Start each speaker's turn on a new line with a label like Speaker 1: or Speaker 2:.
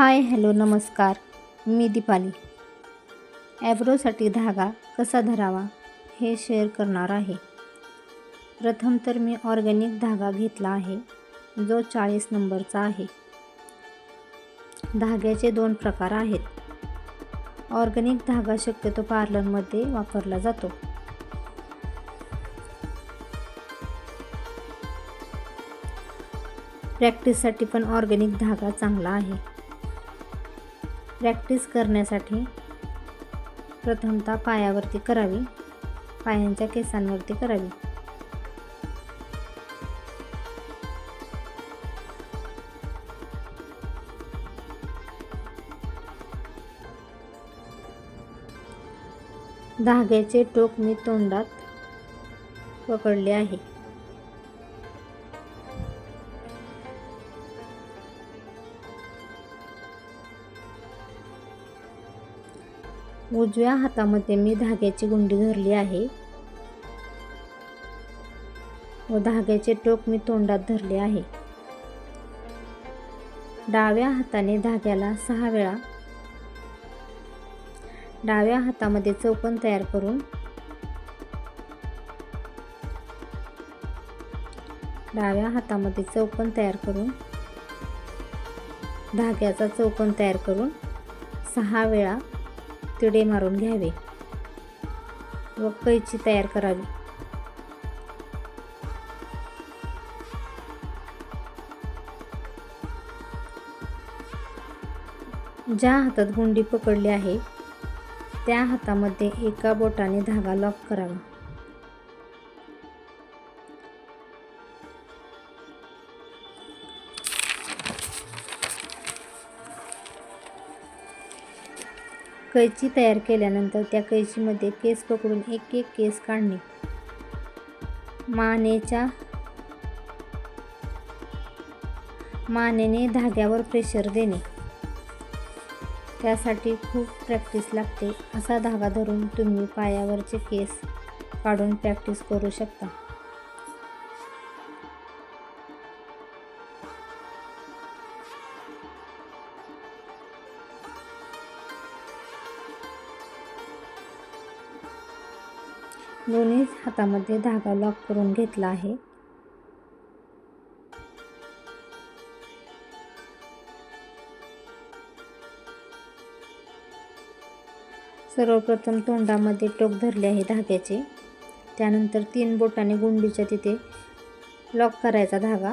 Speaker 1: Hi hello नमस्कार. मी दीपाली. ॲब्रोसाठी धागा कसा धरावा हे शेअर करणार आहे. प्रथम तर मी ऑर्गॅनिक धागा घेतला आहे जो चाळीस नंबरचा आहे. धाग्याचे दोन प्रकार आहेत. ऑर्गॅनिक धागा शक्यतो पार्लरमध्ये वापरला जातो. प्रॅक्टिससाठी पण ऑर्गॅनिक धागा चांगला आहे. प्रॅक्टिस करण्यासाठी प्रथमतः पायावरती करावी. पायांच्या केसांवरती करावी. धाग्याचे टोक मी तोंडात पकडले आहे. उजव्या हातामध्ये मी धाग्याची गुंडी धरली आहे. व धाग्याचे टोक मी तोंडात धरले आहे. डाव्या हाताने धाग्याला सहा वेळा. डाव्या हातामध्ये चौकन तयार करून. डाव्या हातामध्ये चौकन तयार करून. धाग्याचा चौकन तयार करून सहा वेळा. तिडे मारून घ्यावे. व कैची तयार करावी. ज्या हातात गुंडी पकडली आहे त्या हातामध्ये एका बोटाने धागा लॉक करावा. कैची तयार केल्यानंतर त्या कैचीमध्ये केस पकडून एक एक केस काढणे. मानेच्या मानेने धाग्यावर प्रेशर देणे. त्यासाठी खूप प्रॅक्टिस लागते. असा धागा धरून तुम्ही पायावरचे केस काढून प्रॅक्टिस करू शकता. दोन्ही हातामध्ये धागा लॉक करून घेतला आहे. सर्वप्रथम तोंडामध्ये टोक धरले आहे धाग्याचे. त्यानंतर तीन बोटाने गुंडीच्या तिथे लॉक करायचा धागा.